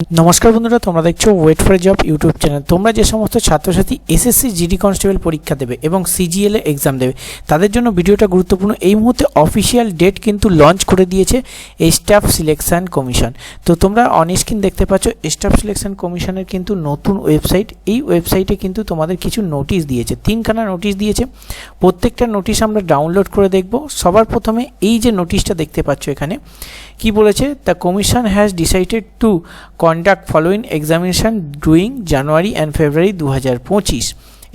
নমস্কার বন্ধুরা, তোমরা দেখছ wait for job YouTube channel তোমরা যে সমস্ত ছাত্রছাত্রী এসএসসি জিডি কনস্টেবল পরীক্ষা দেবে এবং সিজিএল এ এক্সাম দেবে, তাদের জন্য ভিডিওটা গুরুত্বপূর্ণ। এই মুহূর্তে অফিসিয়াল ডেট কিন্তু লঞ্চ করে দিয়েছে স্টাফ সিলেকশন কমিশন তো তোমরা অন দেখতে পাচ্ছ স্টাফ সিলেকশন কমিশনের কিন্তু নতুন ওয়েবসাইট এই ওয়েবসাইটে কিন্তু তোমাদের কিছু নোটিশ দিয়েছে, তিনখানা নোটিশ দিয়েছে। প্রত্যেকটা নোটিশ আমরা ডাউনলোড করে দেখব। সবার প্রথমে এই যে নোটিশটা দেখতে পাচ্ছ এখানে, কি বলেছে? The commission has decided to conduct following examination during January and February দু হাজার পঁচিশ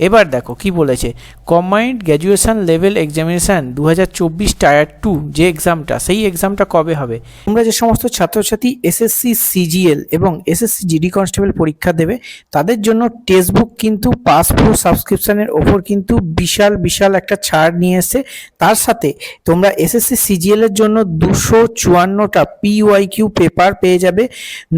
এবার দেখো কি বলেছে কম্বাইন্ড গ্র্যাজুয়েশন লেভেল এক্সামিনেশান দু হাজার চব্বিশ টায়ার টু যে এক্সামটা সেই এক্সামটা কবে হবে? তোমরা যে সমস্ত ছাত্রছাত্রী এসএসসি সিজিএল এবং এসএসসি জিডি কনস্টেবল পরীক্ষা দেবে, তাদের জন্য টেক্সট বুক কিন্তু পাস প্রো সাবস্ক্রিপশনের ওপর কিন্তু বিশাল বিশাল একটা ছাড় নিয়ে এসেছে। তার সাথে তোমরা এসএসসি সিজিএল এর জন্য দুশো চুয়ান্নটা পিওয়াই কিউ পেপার পেয়ে যাবে,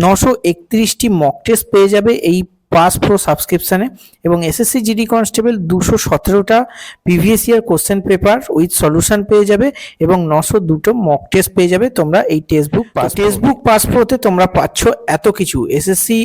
নশো একত্রিশটি মক টেস্ট পেয়ে যাবে, এই পাস প্রো সাবস্ক্রিপশানে এবং এসএসসি জিডি কনস্টেবল দুশো সতেরোটা previous year question paper with solution পেয়ে যাবে এবং নশো দুটো মক টেস্ট পেয়ে যাবে। তোমরা এই text book text book pass প্রোতে তোমরা পাচ্ছ এত কিছু। এসএসসি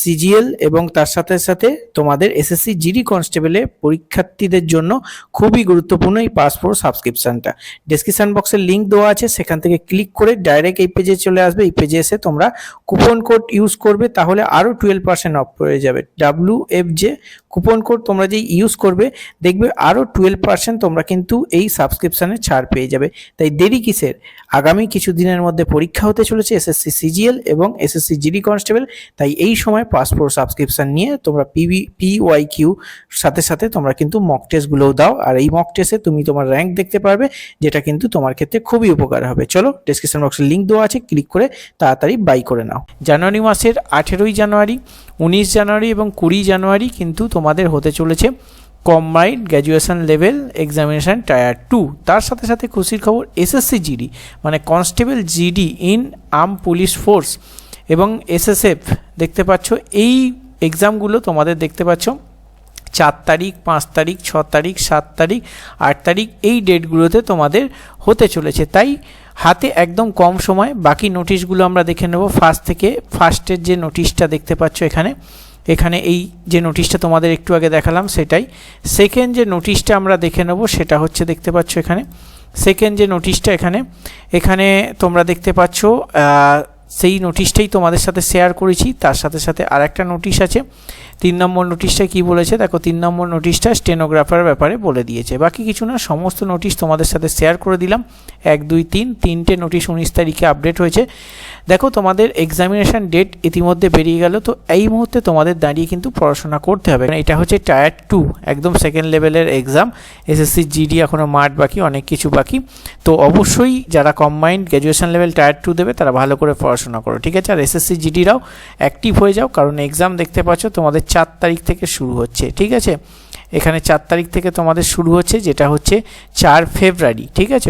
সিজিএল এবং তার সাথে সাথে তোমাদের এসএসসি জিডি কনস্টেবলে পরীক্ষার্থীদের জন্য খুবই গুরুত্বপূর্ণ এই পাস প্রো সাবস্ক্রিপশনটা ডেসক্রিপশন বক্সে লিঙ্ক দেওয়া আছে, সেখান থেকে ক্লিক করে ডাইরেক্ট এই পেজে চলে আসবে। এই পেজে এসে তোমরা কুপন কোড ইউজ করবে, তাহলে আরও টুয়েলভ পার্সেন্ট অফ হয়ে যাবে। W F J coupon code তোমরা যে ইউজ করবে, দেখবে আরও টুয়েলভ পার্সেন্ট তোমরা কিন্তু এই সাবস্ক্রিপশানে ছাড় পেয়ে যাবে। তাই দেরি কিসের? আগামী কিছু দিনের মধ্যে পরীক্ষা হতে চলেছে এসএসসি সিজিএল এবং এসএসসি জিডি কনস্টেবল তাই এই সময় পাসপোর্ট সাবস্ক্রিপশন নিয়ে তোমরা পিবি পিওয়াই কিউ সাথে সাথে তোমরা কিন্তু মক টেস্টগুলোও দাও। আর এই মক টেস্টে তুমি তোমার র্যাঙ্ক দেখতে পারবে, যেটা কিন্তু তোমার ক্ষেত্রে খুবই উপকার হবে। চলো ডেসক্রিপশন বক্সে লিঙ্ক দেওয়া আছে ক্লিক করে তাড়াতাড়ি বাই করে নাও। জানুয়ারি মাসের আঠেরোই জানুয়ারি উনিশ জানুয়ারি এবং কুড়ি জানুয়ারি কিন্তু তোমাদের হতে চলেছে combined graduation level examination tier two. তার সাথে সাথে খুশির খবর, এসএসসি জিডি মানে constable GD in arm police force এবং এসএসএফ। দেখতে পাচ্ছ, এই এক্সামগুলো তোমাদের দেখতে পাচ্ছ, চার তারিখ, পাঁচ তারিখ, ছ তারিখ, সাত তারিখ, আট তারিখ, এই ডেটগুলোতে তোমাদের হতে চলেছে। তাই হাতে একদম কম সময়, বাকি নোটিশগুলো আমরা দেখে নেব। ফার্স্ট থেকে ফার্স্টের যে নোটিশটা দেখতে পাচ্ছ এখানে এখানে এই যে নোটিশটা তোমাদের একটু আগে দেখালাম সেটাই। সেকেন্ড যে নোটিশটা আমরা দেখে নেব সেটা হচ্ছে দেখতে পাচ্ছ এখানে। সেকেন্ড যে নোটিশটা এখানে এখানে তোমরা দেখতে পাচ্ছ সেই নোটিশটাই তোমাদের সাথে শেয়ার করেছি। তার সাথে সাথে আর একটা নোটিশ আছে। তিন নম্বর নোটিশটা কি বলেছে? দেখো, তিন নম্বর নোটিশটা স্টেনোগ্রাফার ব্যাপারে বলে দিয়েছে। বাকি কিছু না, সমস্ত নোটিশ তোমাদের সাথে শেয়ার করে দিলাম। এক, দুই, তিন, তিনটে নোটিশ উনিশ তারিখে আপডেট হয়েছে। দেখো, তোমাদের এক্সামিনেশন ডেট ইতিমধ্যে বেরিয়ে গেল। তো এই মুহূর্তে তোমাদের দাঁড়িয়ে কিন্তু পড়াশোনা করতে হবে। এটা হচ্ছে টায়ার টু একদম সেকেন্ড লেভেলের এক্সাম এসএসসি জিডি এখনও মাঠ বাকি, অনেক কিছু বাকি। তো অবশ্যই যারা combined graduation level tier two দেবে, তারা ভালো করে পড়াশোনা করো, ঠিক আছে? আর এসএসসি জিডিরাও অ্যাক্টিভ হয়ে যাও, কারণ এক্সাম দেখতে পাচ্ছ তোমাদের চার তারিখ থেকে শুরু হচ্ছে, ঠিক আছে? এখানে চার তারিখ থেকে তোমাদের শুরু হচ্ছে, যেটা হচ্ছে চার ফেব্রুয়ারি ঠিক আছে?